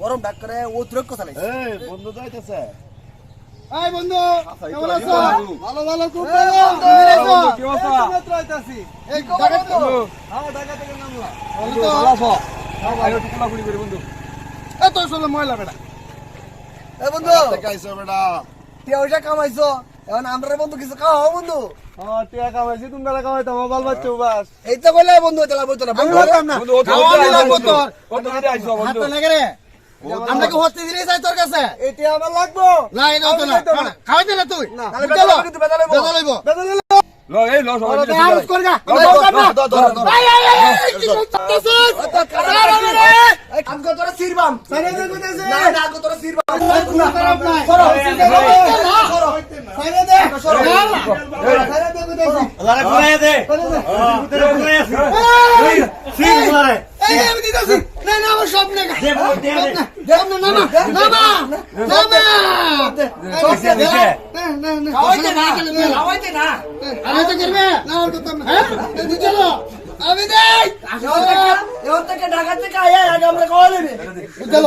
গরম ডাক করে অতিরিক্ত চালাইছে এই বন্ধু যাইতেছে এই বন্ধু কেমন আছো? ভালো ভালো খুব এই কি অবস্থা? এই ঢাকা তো ভালো আছো? আরে একটু কোলাকুলি করি বন্ধু। এত আসলে ময়লা বেটা এ বন্ধু। দেখাইছো বেটা তুই ওইটা কামাইছো? এখন আমরা বন্ধু কিছু খাওয়া বন্ধু। এই বন্ধু না বন্ধু। না। বন্ধু, ও তো- ও ও ও আইছো, বন্ধু। তো লেগে রে। আমরা কি হতে দিলে যাই তোর কাছে এটা আমার লাগবো না এটা তো না খাওয়াই দিলে তুই তাহলে চলো বেদা বেদা লইবো। বেদা লইব ল, এই ল, সবাই মিলে আরজ কর গা ধর। এই এই কি করতেছিস আমগো তোরা সিরবাম। সাইরে দে কইতাছে না, না, আমগো তোরা সিরবাম। কোনো খারাপ নাই সরো, সরো সাইরে দে সাইরে দে কইতাছে লারে ঘুরাই দে এই এই আমি দিতাছি না দেখ। আমি হ্যাঁ এখন থেকে- ঢাকা